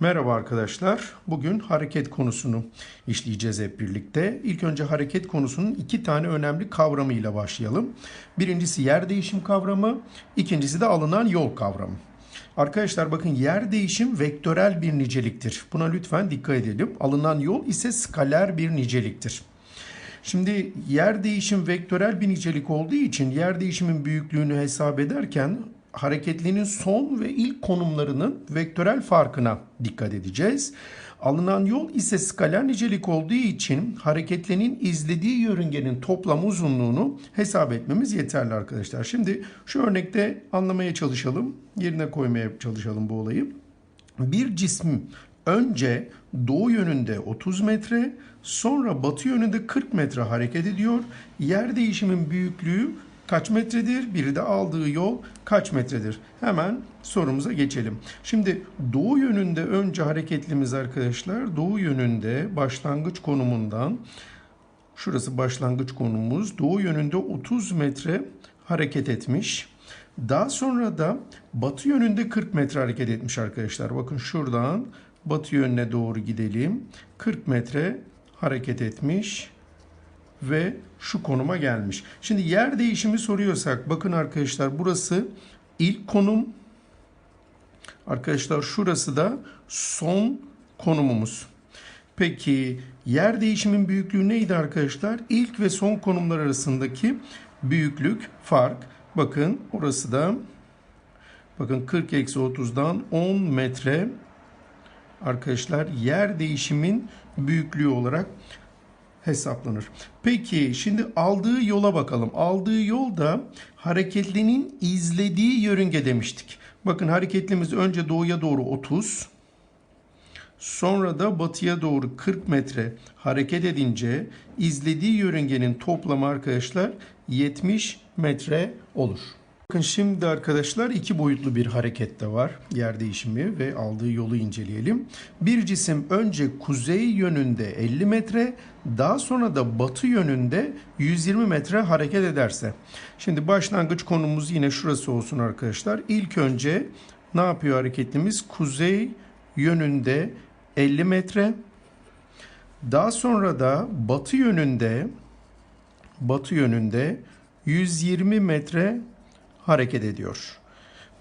Merhaba arkadaşlar. Bugün hareket konusunu işleyeceğiz hep birlikte. İlk önce hareket konusunun iki tane önemli kavramıyla başlayalım. Birincisi yer değişim kavramı, ikincisi de alınan yol kavramı. Arkadaşlar bakın yer değişim vektörel bir niceliktir. Buna lütfen dikkat edelim. Alınan yol ise skaler bir niceliktir. Şimdi yer değişim vektörel bir nicelik olduğu için yer değişimin büyüklüğünü hesap ederken hareketlinin son ve ilk konumlarının vektörel farkına dikkat edeceğiz. Alınan yol ise skaler nicelik olduğu için hareketlinin izlediği yörüngenin toplam uzunluğunu hesap etmemiz yeterli arkadaşlar. Şimdi şu örnekte anlamaya çalışalım. Yerine koymaya çalışalım bu olayı. Bir cismin önce doğu yönünde 30 metre, sonra batı yönünde 40 metre hareket ediyor. Yer değişimin büyüklüğü kaç metredir? Biri de aldığı yol kaç metredir? Hemen sorumuza geçelim. Şimdi doğu yönünde önce hareketlimiz arkadaşlar. Doğu yönünde başlangıç konumundan şurası başlangıç konumuz. Doğu yönünde 30 metre hareket etmiş. Daha sonra da batı yönünde 40 metre hareket etmiş arkadaşlar. Bakın şuradan batı yönüne doğru gidelim. 40 metre hareket etmiş ve şu konuma gelmiş. Şimdi yer değişimi soruyorsak bakın arkadaşlar burası ilk konum. Arkadaşlar şurası da son konumumuz. Peki yer değişimin büyüklüğü neydi arkadaşlar? İlk ve son konumlar arasındaki büyüklük fark. Bakın orası da bakın 40 eksi 30'dan 10 metre arkadaşlar yer değişimin büyüklüğü olarak hesaplanır. Peki şimdi aldığı yola bakalım. Aldığı yol da hareketlinin izlediği yörünge demiştik. Bakın hareketlimiz önce doğuya doğru 30, sonra da batıya doğru 40 metre hareket edince izlediği yörüngenin toplamı arkadaşlar 70 metre olur. Bakın şimdi arkadaşlar iki boyutlu bir hareket de var. Yer değişimi ve aldığı yolu inceleyelim. Bir cisim önce kuzey yönünde 50 metre, daha sonra da batı yönünde 120 metre hareket ederse. Şimdi başlangıç konumuz yine şurası olsun arkadaşlar. İlk önce ne yapıyor hareketlimiz? Kuzey yönünde 50 metre. Daha sonra da batı yönünde batı yönünde 120 metre hareket ediyor.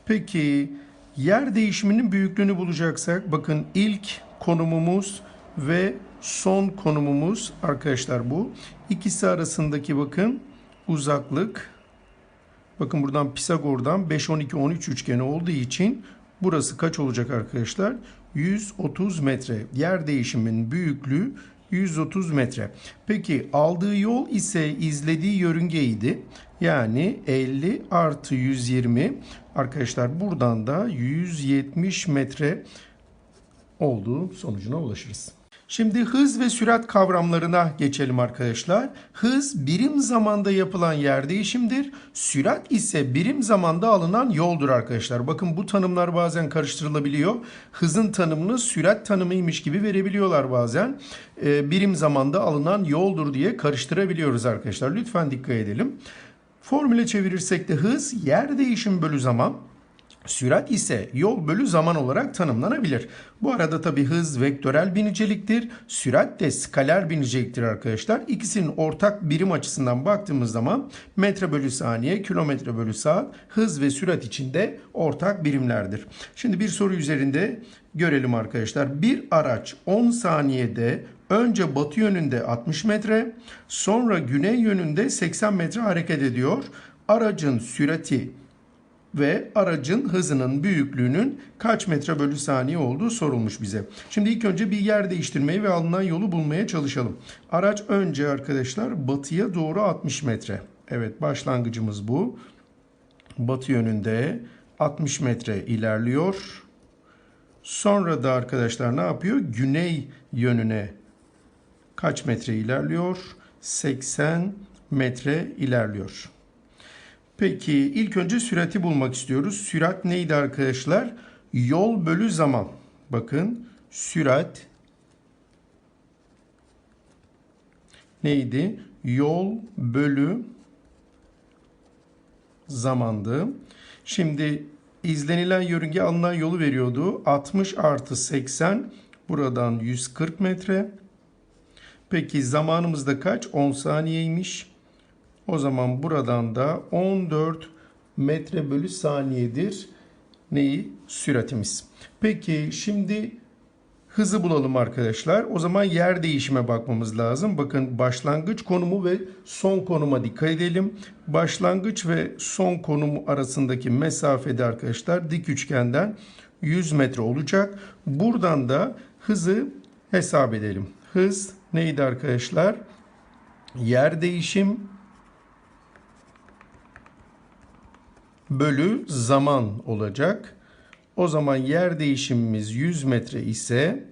Peki yer değişiminin büyüklüğünü bulacaksak bakın ilk konumumuz ve son konumumuz arkadaşlar bu. İkisi arasındaki bakın uzaklık. Bakın buradan Pisagor'dan 5 12 13 üçgeni olduğu için burası kaç olacak arkadaşlar? 130 metre. Yer değişiminin büyüklüğü 130 metre. Peki aldığı yol ise izlediği yörüngeydi. Yani 50 artı 120 arkadaşlar buradan da 170 metre olduğu sonucuna ulaşırız. Şimdi hız ve sürat kavramlarına geçelim arkadaşlar. Hız birim zamanda yapılan yer değişimdir. Sürat ise birim zamanda alınan yoldur arkadaşlar. Bakın bu tanımlar bazen karıştırılabiliyor. Hızın tanımını sürat tanımıymış gibi verebiliyorlar bazen. Ee, birim zamanda alınan yoldur diye karıştırabiliyoruz arkadaşlar. Lütfen dikkat edelim. Formüle çevirirsek de hız yer değişim bölü zaman. Sürat ise yol bölü zaman olarak tanımlanabilir. Bu arada tabi hız vektörel bir niceliktir. Sürat de skaler bir niceliktir arkadaşlar. İkisinin ortak birim açısından baktığımız zaman metre bölü saniye, kilometre bölü saat hız ve sürat içinde ortak birimlerdir. Şimdi bir soru üzerinde görelim arkadaşlar. Bir araç 10 saniyede önce batı yönünde 60 metre, sonra güney yönünde 80 metre hareket ediyor. Aracın sürati ve aracın hızının büyüklüğünün kaç metre bölü saniye olduğu sorulmuş bize. Şimdi ilk önce bir yer değiştirmeyi ve alınan yolu bulmaya çalışalım. Araç önce arkadaşlar batıya doğru 60 metre. Evet başlangıcımız bu. Batı yönünde 60 metre ilerliyor. Sonra da arkadaşlar ne yapıyor? Güney yönüne kaç metre ilerliyor? 80 metre ilerliyor. Peki ilk önce sürati bulmak istiyoruz. Sürat neydi arkadaşlar? Yol bölü zaman. Bakın sürat neydi? Yol bölü zamandı. Şimdi izlenilen yörünge alınan yolu veriyordu. 60 artı 80 buradan 140 metre. Peki zamanımızda kaç? 10 saniyeymiş. O zaman buradan da 14 metre bölü saniyedir. Neyi? Süratimiz. Peki şimdi hızı bulalım arkadaşlar. O zaman yer değişime bakmamız lazım. Bakın başlangıç konumu ve son konuma dikkat edelim. Başlangıç ve son konumu arasındaki mesafede arkadaşlar dik üçgenden 100 metre olacak. Buradan da hızı hesap edelim. Hız neydi arkadaşlar? Yer değişim bölü zaman olacak. O zaman yer değişimimiz 100 metre ise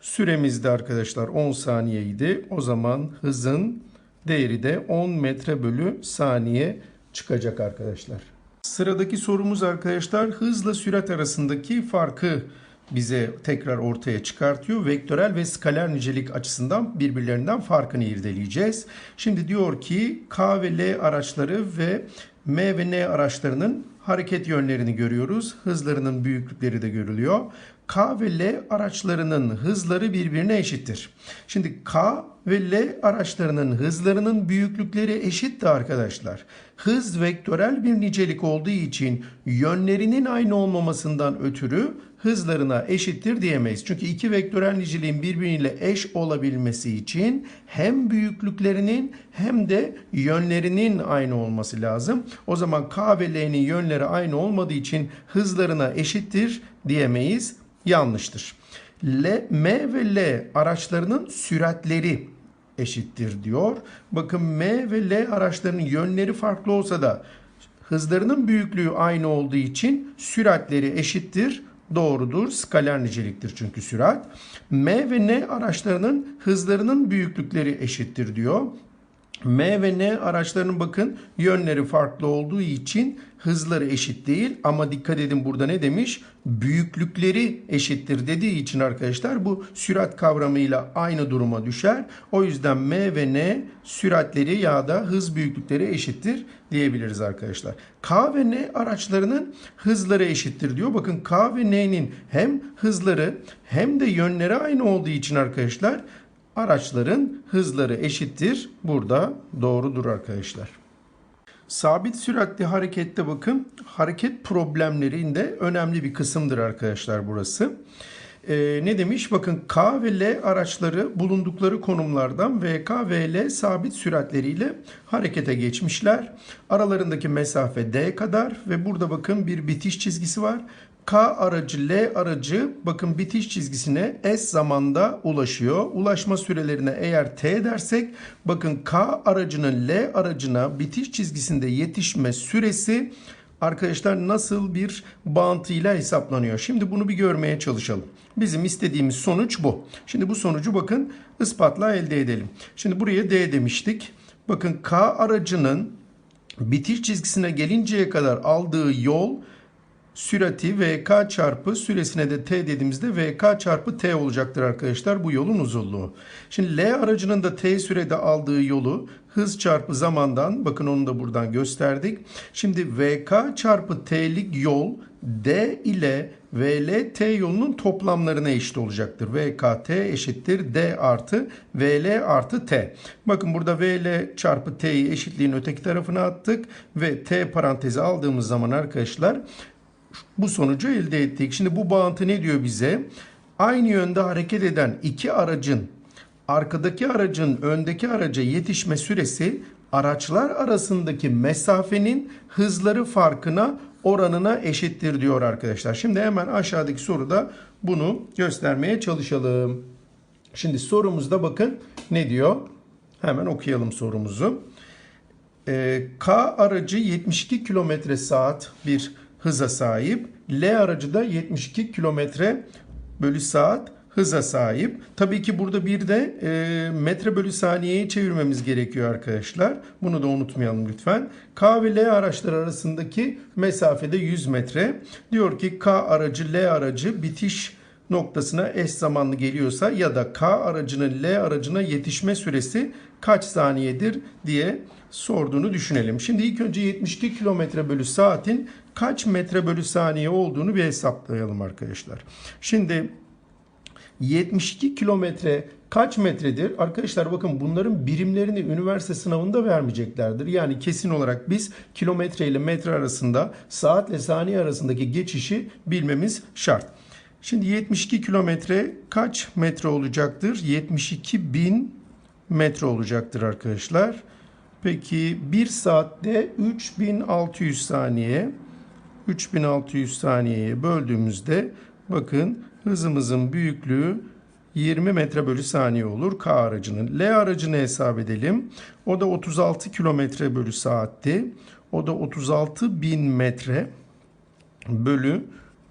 süremiz de arkadaşlar 10 saniyeydi. O zaman hızın değeri de 10 metre bölü saniye çıkacak arkadaşlar. Sıradaki sorumuz arkadaşlar hızla sürat arasındaki farkı bize tekrar ortaya çıkartıyor. Vektörel ve skaler nicelik açısından birbirlerinden farkını irdeleyeceğiz. Şimdi diyor ki K ve L araçları ve M ve N araçlarının hareket yönlerini görüyoruz. Hızlarının büyüklükleri de görülüyor. K ve L araçlarının hızları birbirine eşittir. Şimdi K ve L araçlarının hızlarının büyüklükleri eşitti arkadaşlar. Hız vektörel bir nicelik olduğu için yönlerinin aynı olmamasından ötürü hızlarına eşittir diyemeyiz. Çünkü iki vektörel niceliğin birbiriyle eş olabilmesi için hem büyüklüklerinin hem de yönlerinin aynı olması lazım. O zaman K ve L'nin yönleri aynı olmadığı için hızlarına eşittir diyemeyiz. Yanlıştır. L, M ve L araçlarının süratleri eşittir diyor. Bakın M ve L araçlarının yönleri farklı olsa da hızlarının büyüklüğü aynı olduğu için süratleri eşittir. Doğrudur. Skaler niceliktir çünkü sürat. M ve N araçlarının hızlarının büyüklükleri eşittir diyor. M ve N araçlarının bakın yönleri farklı olduğu için hızları eşit değil ama dikkat edin burada ne demiş? Büyüklükleri eşittir dediği için arkadaşlar bu sürat kavramıyla aynı duruma düşer. O yüzden M ve N süratleri ya da hız büyüklükleri eşittir diyebiliriz arkadaşlar. K ve N araçlarının hızları eşittir diyor. Bakın K ve N'nin hem hızları hem de yönleri aynı olduğu için arkadaşlar araçların hızları eşittir. Burada doğrudur arkadaşlar. Sabit süratli harekette bakın hareket problemlerinde önemli bir kısımdır arkadaşlar burası. Ee, ne demiş? Bakın K ve L araçları bulundukları konumlardan VK ve L sabit süratleriyle harekete geçmişler. Aralarındaki mesafe D kadar ve burada bakın bir bitiş çizgisi var. K aracı L aracı bakın bitiş çizgisine S zamanda ulaşıyor. Ulaşma sürelerine eğer T dersek bakın K aracının L aracına bitiş çizgisinde yetişme süresi arkadaşlar nasıl bir bağıntıyla hesaplanıyor. Şimdi bunu bir görmeye çalışalım. Bizim istediğimiz sonuç bu. Şimdi bu sonucu bakın ispatla elde edelim. Şimdi buraya D demiştik. Bakın K aracının bitiş çizgisine gelinceye kadar aldığı yol sürati VK çarpı süresine de T dediğimizde VK çarpı T olacaktır arkadaşlar bu yolun uzunluğu. Şimdi L aracının da T sürede aldığı yolu hız çarpı zamandan bakın onu da buradan gösterdik. Şimdi VK çarpı T'lik yol D ile VL T yolunun toplamlarına eşit olacaktır. VKT eşittir D artı VL artı T. Bakın burada VL çarpı T'yi eşitliğin öteki tarafına attık ve T parantezi aldığımız zaman arkadaşlar bu sonucu elde ettik. Şimdi bu bağıntı ne diyor bize? Aynı yönde hareket eden iki aracın arkadaki aracın öndeki araca yetişme süresi araçlar arasındaki mesafenin hızları farkına oranına eşittir diyor arkadaşlar. Şimdi hemen aşağıdaki soruda bunu göstermeye çalışalım. Şimdi sorumuzda bakın ne diyor? Hemen okuyalım sorumuzu. Ee, K aracı 72 km saat bir hıza sahip. L aracı da 72 kilometre bölü saat hıza sahip. Tabii ki burada bir de e, metre bölü saniyeye çevirmemiz gerekiyor arkadaşlar. Bunu da unutmayalım lütfen. K ve L araçları arasındaki mesafede 100 metre. Diyor ki K aracı L aracı bitiş noktasına eş zamanlı geliyorsa ya da K aracının L aracına yetişme süresi kaç saniyedir diye sorduğunu düşünelim. Şimdi ilk önce 72 kilometre bölü saatin kaç metre bölü saniye olduğunu bir hesaplayalım arkadaşlar. Şimdi 72 kilometre kaç metredir? Arkadaşlar bakın bunların birimlerini üniversite sınavında vermeyeceklerdir. Yani kesin olarak biz kilometre ile metre arasında saatle saniye arasındaki geçişi bilmemiz şart. Şimdi 72 kilometre kaç metre olacaktır? 72 bin metre olacaktır arkadaşlar. Peki 1 saatte 3600 saniye 3600 saniyeye böldüğümüzde bakın hızımızın büyüklüğü 20 metre bölü saniye olur K aracının. L aracını hesap edelim. O da 36 kilometre bölü saatti. O da 36 bin metre bölü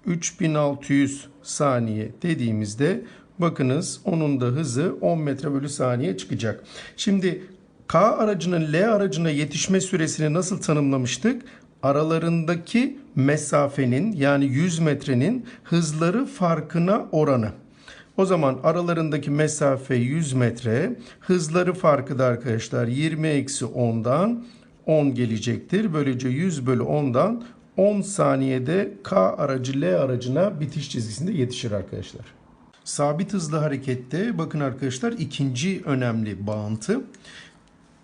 3600 saniye dediğimizde bakınız onun da hızı 10 metre bölü saniye çıkacak. Şimdi K aracının L aracına yetişme süresini nasıl tanımlamıştık? Aralarındaki mesafenin yani 100 metrenin hızları farkına oranı. O zaman aralarındaki mesafe 100 metre. Hızları farkı da arkadaşlar 20 eksi 10'dan 10 gelecektir. Böylece 100 bölü 10'dan 10 saniyede K aracı L aracına bitiş çizgisinde yetişir arkadaşlar. Sabit hızlı harekette bakın arkadaşlar ikinci önemli bağıntı.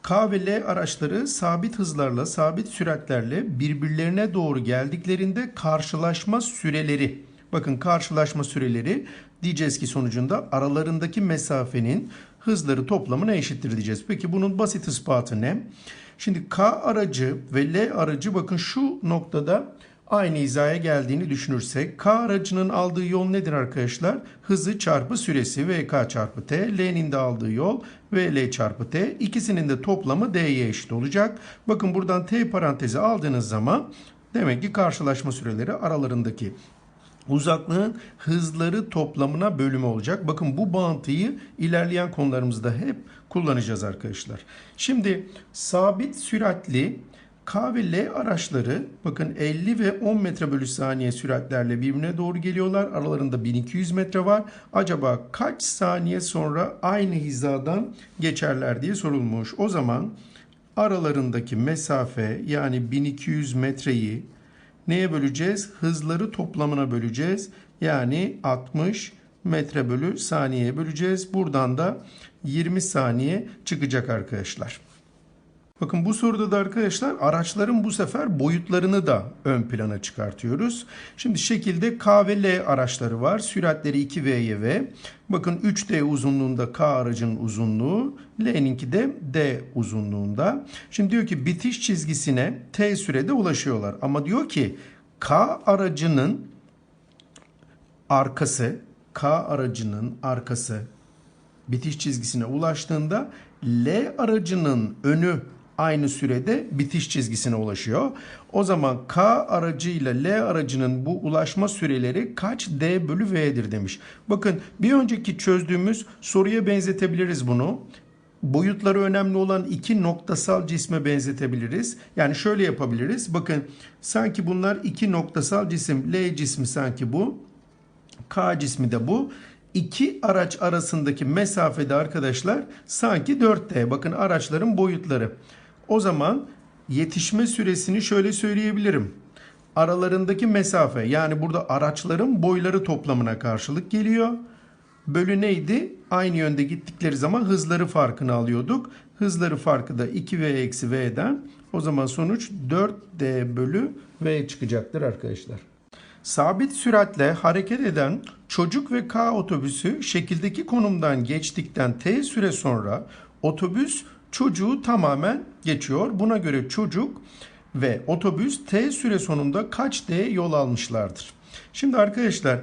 K ve L araçları sabit hızlarla, sabit süratlerle birbirlerine doğru geldiklerinde karşılaşma süreleri. Bakın karşılaşma süreleri diyeceğiz ki sonucunda aralarındaki mesafenin hızları toplamına eşittir diyeceğiz. Peki bunun basit ispatı ne? Şimdi K aracı ve L aracı bakın şu noktada aynı hizaya geldiğini düşünürsek K aracının aldığı yol nedir arkadaşlar? Hızı çarpı süresi VK çarpı T. L'nin de aldığı yol VL çarpı T. İkisinin de toplamı D'ye eşit olacak. Bakın buradan T parantezi aldığınız zaman demek ki karşılaşma süreleri aralarındaki uzaklığın hızları toplamına bölümü olacak. Bakın bu bağıntıyı ilerleyen konularımızda hep kullanacağız arkadaşlar. Şimdi sabit süratli K ve L araçları bakın 50 ve 10 metre bölü saniye süratlerle birbirine doğru geliyorlar. Aralarında 1200 metre var. Acaba kaç saniye sonra aynı hizadan geçerler diye sorulmuş. O zaman aralarındaki mesafe yani 1200 metreyi neye böleceğiz? Hızları toplamına böleceğiz. Yani 60 metre bölü saniyeye böleceğiz. Buradan da 20 saniye çıkacak arkadaşlar. Bakın bu soruda da arkadaşlar araçların bu sefer boyutlarını da ön plana çıkartıyoruz. Şimdi şekilde K ve L araçları var. Süratleri 2V'ye V. Bakın 3D uzunluğunda K aracının uzunluğu, L'ninki de D uzunluğunda. Şimdi diyor ki bitiş çizgisine T sürede ulaşıyorlar. Ama diyor ki K aracının arkası, K aracının arkası bitiş çizgisine ulaştığında L aracının önü aynı sürede bitiş çizgisine ulaşıyor. O zaman K aracıyla L aracının bu ulaşma süreleri kaç D bölü V'dir demiş. Bakın bir önceki çözdüğümüz soruya benzetebiliriz bunu. Boyutları önemli olan iki noktasal cisme benzetebiliriz. Yani şöyle yapabiliriz. Bakın sanki bunlar iki noktasal cisim. L cismi sanki bu. K cismi de bu. İki araç arasındaki mesafede arkadaşlar sanki 4D. Bakın araçların boyutları. O zaman yetişme süresini şöyle söyleyebilirim. Aralarındaki mesafe yani burada araçların boyları toplamına karşılık geliyor. Bölü neydi? Aynı yönde gittikleri zaman hızları farkını alıyorduk. Hızları farkı da 2v eksi v'den. O zaman sonuç 4d bölü v çıkacaktır arkadaşlar. Sabit süratle hareket eden çocuk ve K otobüsü şekildeki konumdan geçtikten T süre sonra otobüs çocuğu tamamen geçiyor. Buna göre çocuk ve otobüs T süre sonunda kaç D yol almışlardır? Şimdi arkadaşlar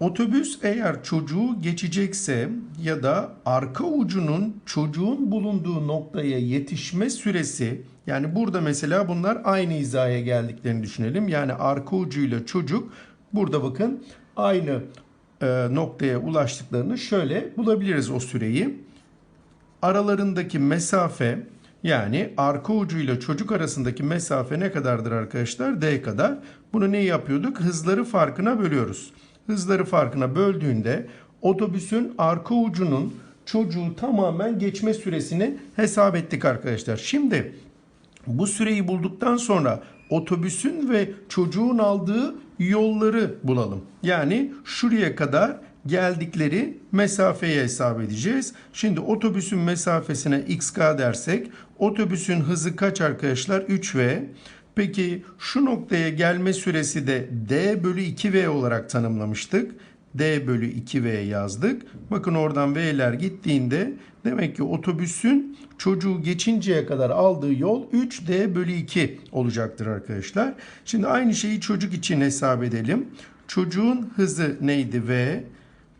otobüs eğer çocuğu geçecekse ya da arka ucunun çocuğun bulunduğu noktaya yetişme süresi yani burada mesela bunlar aynı hizaya geldiklerini düşünelim. Yani arka ucuyla çocuk burada bakın aynı e, noktaya ulaştıklarını şöyle bulabiliriz o süreyi aralarındaki mesafe yani arka ucuyla çocuk arasındaki mesafe ne kadardır arkadaşlar? D kadar. Bunu ne yapıyorduk? Hızları farkına bölüyoruz. hızları farkına böldüğünde otobüsün arka ucunun çocuğu tamamen geçme süresini hesap ettik arkadaşlar. Şimdi bu süreyi bulduktan sonra otobüsün ve çocuğun aldığı yolları bulalım. Yani şuraya kadar geldikleri mesafeyi hesap edeceğiz. Şimdi otobüsün mesafesine xk dersek otobüsün hızı kaç arkadaşlar? 3v. Peki şu noktaya gelme süresi de d bölü 2v olarak tanımlamıştık. d bölü 2v yazdık. Bakın oradan v'ler gittiğinde demek ki otobüsün çocuğu geçinceye kadar aldığı yol 3d bölü 2 olacaktır arkadaşlar. Şimdi aynı şeyi çocuk için hesap edelim. Çocuğun hızı neydi v?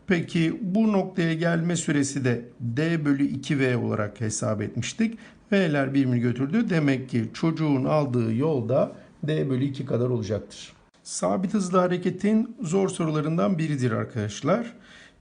Peki bu noktaya gelme süresi de d bölü 2v olarak hesap etmiştik. V'ler birbirini götürdü. Demek ki çocuğun aldığı yol da d bölü 2 kadar olacaktır. Sabit hızlı hareketin zor sorularından biridir arkadaşlar.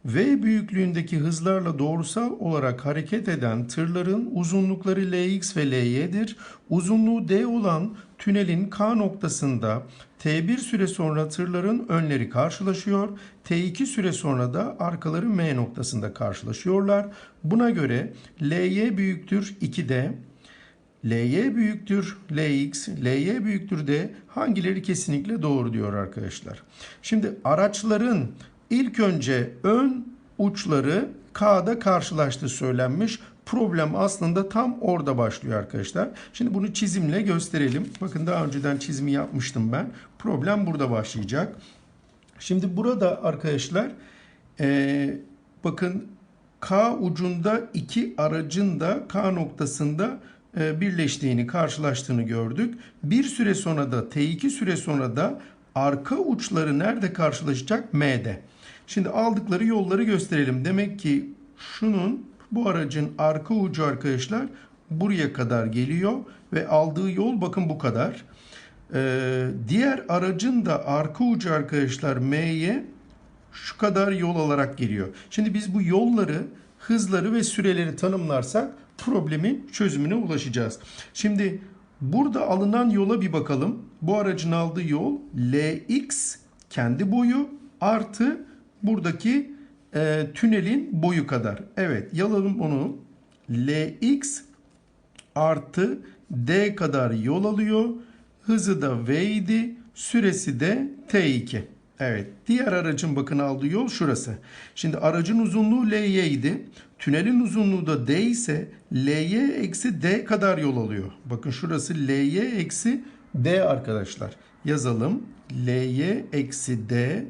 V büyüklüğündeki hızlarla doğrusal olarak hareket eden tırların uzunlukları Lx ve Ly'dir. Uzunluğu D olan tünelin K noktasında T1 süre sonra tırların önleri karşılaşıyor. T2 süre sonra da arkaları M noktasında karşılaşıyorlar. Buna göre Ly büyüktür 2D, Ly büyüktür Lx, Ly büyüktür D hangileri kesinlikle doğru diyor arkadaşlar. Şimdi araçların ilk önce ön uçları K'da karşılaştığı söylenmiş. Problem aslında tam orada başlıyor arkadaşlar. Şimdi bunu çizimle gösterelim. Bakın daha önceden çizimi yapmıştım ben. Problem burada başlayacak. Şimdi burada arkadaşlar ee, bakın K ucunda iki aracın da K noktasında e, birleştiğini, karşılaştığını gördük. Bir süre sonra da T2 süre sonra da arka uçları nerede karşılaşacak? M'de. Şimdi aldıkları yolları gösterelim. Demek ki şunun bu aracın arka ucu arkadaşlar buraya kadar geliyor ve aldığı yol bakın bu kadar. Ee, diğer aracın da arka ucu arkadaşlar M'ye şu kadar yol alarak geliyor. Şimdi biz bu yolları, hızları ve süreleri tanımlarsak problemin çözümüne ulaşacağız. Şimdi burada alınan yola bir bakalım. Bu aracın aldığı yol Lx kendi boyu artı buradaki e, tünelin boyu kadar. Evet yalalım onu. Lx artı d kadar yol alıyor. Hızı da v idi. Süresi de t2. Evet. Diğer aracın bakın aldığı yol şurası. Şimdi aracın uzunluğu ly idi. Tünelin uzunluğu da d ise ly eksi d kadar yol alıyor. Bakın şurası ly eksi d arkadaşlar. Yazalım. ly eksi d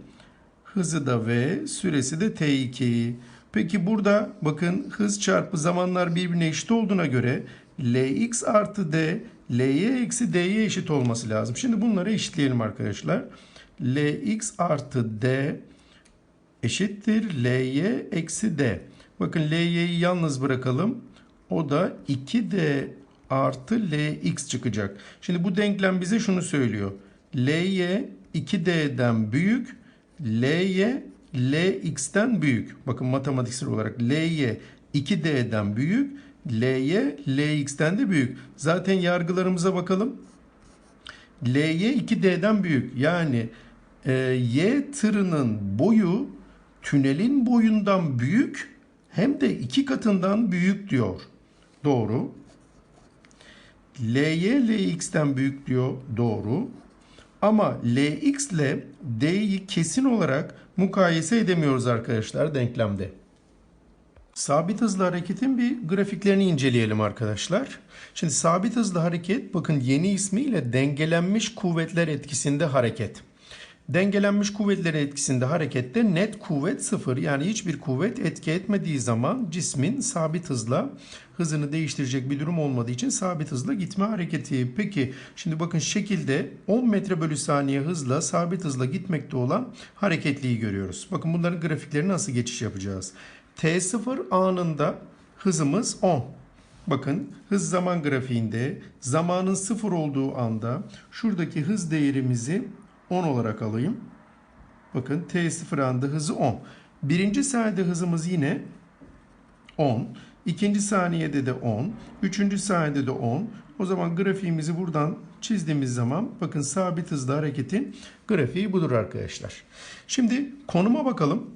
hızı da v süresi de t2. Peki burada bakın hız çarpı zamanlar birbirine eşit olduğuna göre lx artı d ly eksi d'ye eşit olması lazım. Şimdi bunları eşitleyelim arkadaşlar. lx artı d eşittir ly eksi d. Bakın ly'yi yalnız bırakalım. O da 2d artı lx çıkacak. Şimdi bu denklem bize şunu söylüyor. ly 2d'den büyük, ly lx'ten büyük. Bakın matematiksel olarak ly 2d'den büyük, ly lx'ten de büyük. Zaten yargılarımıza bakalım. ly 2d'den büyük. Yani e, y tırının boyu tünelin boyundan büyük hem de iki katından büyük diyor. Doğru. ly lx'ten büyük diyor. Doğru. Ama Lx ile D'yi kesin olarak mukayese edemiyoruz arkadaşlar denklemde. Sabit hızlı hareketin bir grafiklerini inceleyelim arkadaşlar. Şimdi sabit hızlı hareket bakın yeni ismiyle dengelenmiş kuvvetler etkisinde hareket. Dengelenmiş kuvvetler etkisinde harekette net kuvvet sıfır yani hiçbir kuvvet etki etmediği zaman cismin sabit hızla hızını değiştirecek bir durum olmadığı için sabit hızla gitme hareketi. Peki şimdi bakın şekilde 10 metre bölü saniye hızla sabit hızla gitmekte olan hareketliği görüyoruz. Bakın bunların grafiklerini nasıl geçiş yapacağız. T0 anında hızımız 10. Bakın hız zaman grafiğinde zamanın sıfır olduğu anda şuradaki hız değerimizi 10 olarak alayım. Bakın T0 anda hızı 10. Birinci saniyede hızımız yine 10. ikinci saniyede de 10, üçüncü saniyede de 10. O zaman grafiğimizi buradan çizdiğimiz zaman bakın sabit hızlı hareketin grafiği budur arkadaşlar. Şimdi konuma bakalım.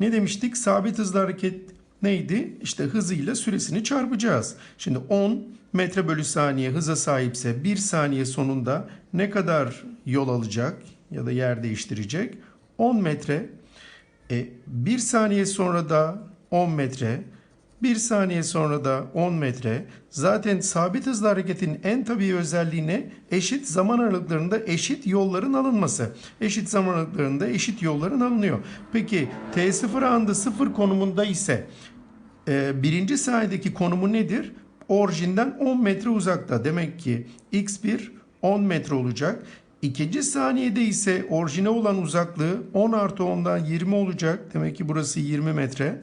Ne demiştik? Sabit hızlı hareket neydi? İşte hızıyla süresini çarpacağız. Şimdi 10 metre bölü saniye hıza sahipse 1 saniye sonunda ne kadar yol alacak ya da yer değiştirecek? 10 metre. E, 1 saniye sonra da 10 metre. 1 saniye sonra da 10 metre. Zaten sabit hızlı hareketin en tabii özelliği ne? Eşit zaman aralıklarında eşit yolların alınması. Eşit zaman aralıklarında eşit yolların alınıyor. Peki T0 anında 0 konumunda ise e, birinci saniyedeki konumu nedir? Orijinden 10 metre uzakta. Demek ki x1 10 metre olacak. İkinci saniyede ise orijine olan uzaklığı 10 artı 10'dan 20 olacak. Demek ki burası 20 metre.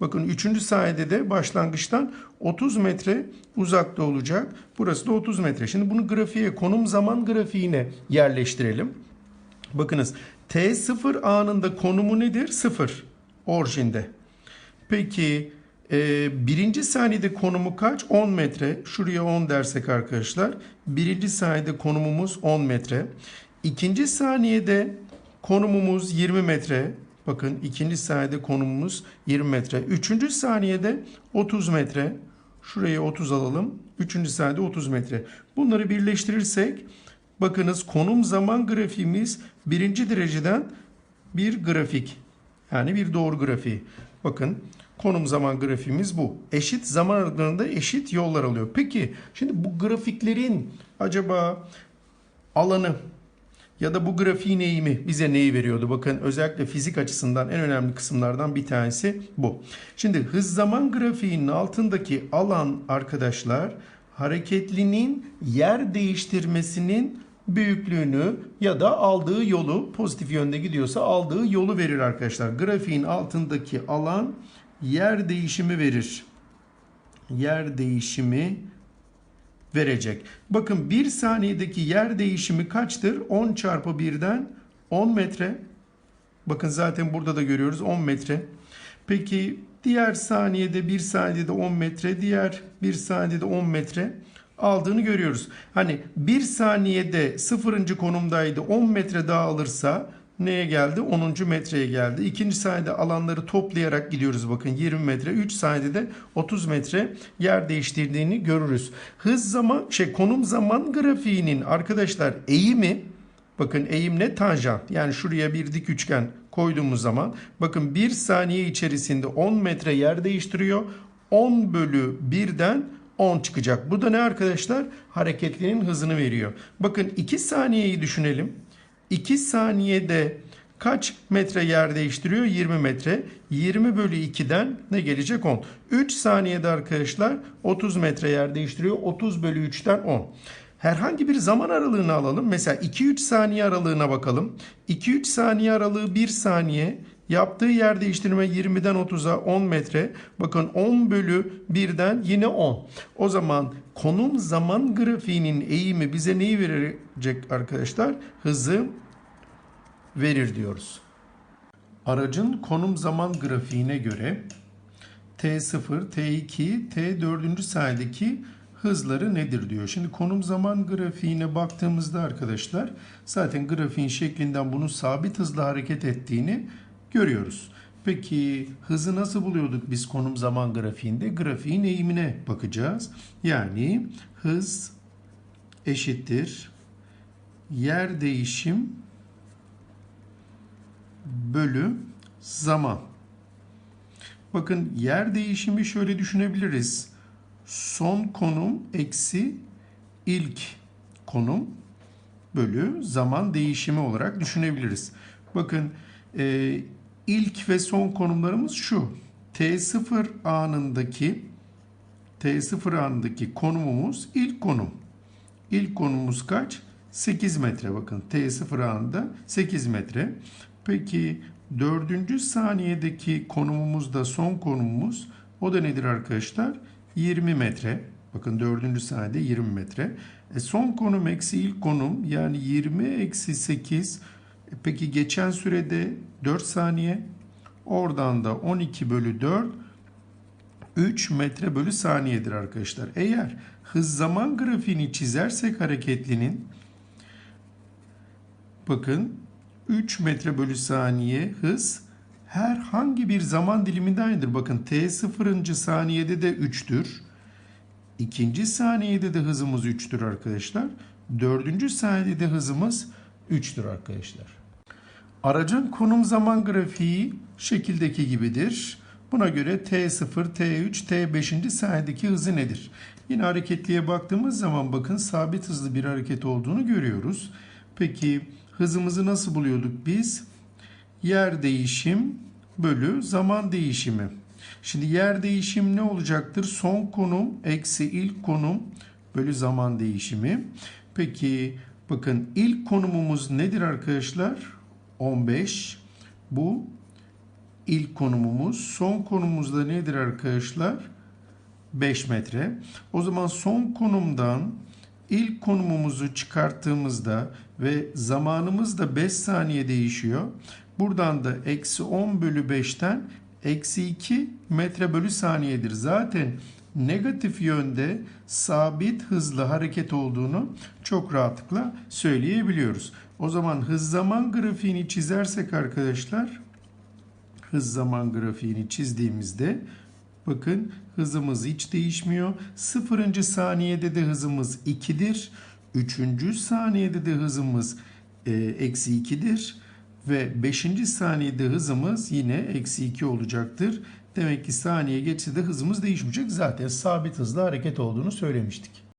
Bakın 3. saniyede de başlangıçtan 30 metre uzakta olacak. Burası da 30 metre. Şimdi bunu grafiğe, konum zaman grafiğine yerleştirelim. Bakınız T0 anında konumu nedir? 0 orijinde. Peki e, birinci saniyede konumu kaç? 10 metre. Şuraya 10 dersek arkadaşlar. Birinci saniyede konumumuz 10 metre. İkinci saniyede konumumuz 20 metre. Bakın ikinci saniyede konumumuz 20 metre. Üçüncü saniyede 30 metre. Şuraya 30 alalım. Üçüncü saniyede 30 metre. Bunları birleştirirsek bakınız konum zaman grafiğimiz birinci dereceden bir grafik. Yani bir doğru grafiği. Bakın konum zaman grafiğimiz bu. Eşit zaman aralıklarında eşit yollar alıyor. Peki şimdi bu grafiklerin acaba alanı ya da bu grafiğin eğimi bize neyi veriyordu? Bakın özellikle fizik açısından en önemli kısımlardan bir tanesi bu. Şimdi hız zaman grafiğinin altındaki alan arkadaşlar hareketlinin yer değiştirmesinin büyüklüğünü ya da aldığı yolu pozitif yönde gidiyorsa aldığı yolu verir arkadaşlar. Grafiğin altındaki alan yer değişimi verir. Yer değişimi verecek. Bakın 1 saniyedeki yer değişimi kaçtır? 10 çarpı 1'den 10 metre. Bakın zaten burada da görüyoruz 10 metre. Peki diğer saniyede 1 saniyede 10 metre, diğer 1 saniyede 10 metre aldığını görüyoruz. Hani 1 saniyede 0. konumdaydı 10 metre daha alırsa neye geldi? 10. metreye geldi. İkinci saniyede alanları toplayarak gidiyoruz bakın 20 metre. 3 saniyede de 30 metre yer değiştirdiğini görürüz. Hız zaman şey konum zaman grafiğinin arkadaşlar eğimi bakın eğim ne tanjant yani şuraya bir dik üçgen koyduğumuz zaman bakın 1 saniye içerisinde 10 metre yer değiştiriyor. 10 bölü 1'den 10 çıkacak. Bu da ne arkadaşlar? Hareketlinin hızını veriyor. Bakın 2 saniyeyi düşünelim. 2 saniyede kaç metre yer değiştiriyor? 20 metre. 20 bölü 2'den ne gelecek? 10. 3 saniyede arkadaşlar 30 metre yer değiştiriyor. 30 bölü 3'ten 10. Herhangi bir zaman aralığını alalım. Mesela 2-3 saniye aralığına bakalım. 2-3 saniye aralığı 1 saniye. Yaptığı yer değiştirme 20'den 30'a 10 metre. Bakın 10 bölü 1'den yine 10. O zaman konum zaman grafiğinin eğimi bize neyi verecek arkadaşlar? Hızı verir diyoruz. Aracın konum zaman grafiğine göre T0, T2, T4. saniyedeki hızları nedir diyor. Şimdi konum zaman grafiğine baktığımızda arkadaşlar zaten grafiğin şeklinden bunun sabit hızla hareket ettiğini görüyoruz. Peki hızı nasıl buluyorduk biz konum zaman grafiğinde? Grafiğin eğimine bakacağız. Yani hız eşittir yer değişim bölü zaman. Bakın yer değişimi şöyle düşünebiliriz. Son konum eksi ilk konum bölü zaman değişimi olarak düşünebiliriz. Bakın e, ilk ve son konumlarımız şu. T0 anındaki T0 anındaki konumumuz ilk konum. İlk konumumuz kaç? 8 metre bakın. T0 anında 8 metre. Peki dördüncü saniyedeki konumumuz da son konumumuz. O da nedir arkadaşlar? 20 metre. Bakın dördüncü saniyede 20 metre. E son konum eksi ilk konum yani 20 eksi 8. E peki geçen sürede 4 saniye. Oradan da 12 bölü 4 3 metre bölü saniyedir arkadaşlar. Eğer hız zaman grafiğini çizersek hareketlinin bakın 3 metre bölü saniye hız herhangi bir zaman diliminde aynıdır. Bakın t sıfırıncı saniyede de 3'tür. İkinci saniyede de hızımız 3'tür arkadaşlar. Dördüncü saniyede de hızımız 3'tür arkadaşlar. Aracın konum zaman grafiği şekildeki gibidir. Buna göre T0, T3, T5. saniyedeki hızı nedir? Yine hareketliye baktığımız zaman bakın sabit hızlı bir hareket olduğunu görüyoruz. Peki hızımızı nasıl buluyorduk biz? Yer değişim bölü zaman değişimi. Şimdi yer değişim ne olacaktır? Son konum eksi ilk konum bölü zaman değişimi. Peki bakın ilk konumumuz nedir arkadaşlar? 15. Bu ilk konumumuz. Son konumuz da nedir arkadaşlar? 5 metre. O zaman son konumdan ilk konumumuzu çıkarttığımızda ve zamanımız da 5 saniye değişiyor. Buradan da eksi 10 bölü 5'ten eksi 2 metre bölü saniyedir. Zaten negatif yönde sabit hızlı hareket olduğunu çok rahatlıkla söyleyebiliyoruz. O zaman hız zaman grafiğini çizersek arkadaşlar hız zaman grafiğini çizdiğimizde bakın hızımız hiç değişmiyor. Sıfırıncı saniyede de hızımız 2'dir. Üçüncü saniyede de hızımız e, eksi 2'dir. Ve 5. saniyede hızımız yine eksi 2 olacaktır. Demek ki saniye geçse de hızımız değişmeyecek. Zaten sabit hızlı hareket olduğunu söylemiştik.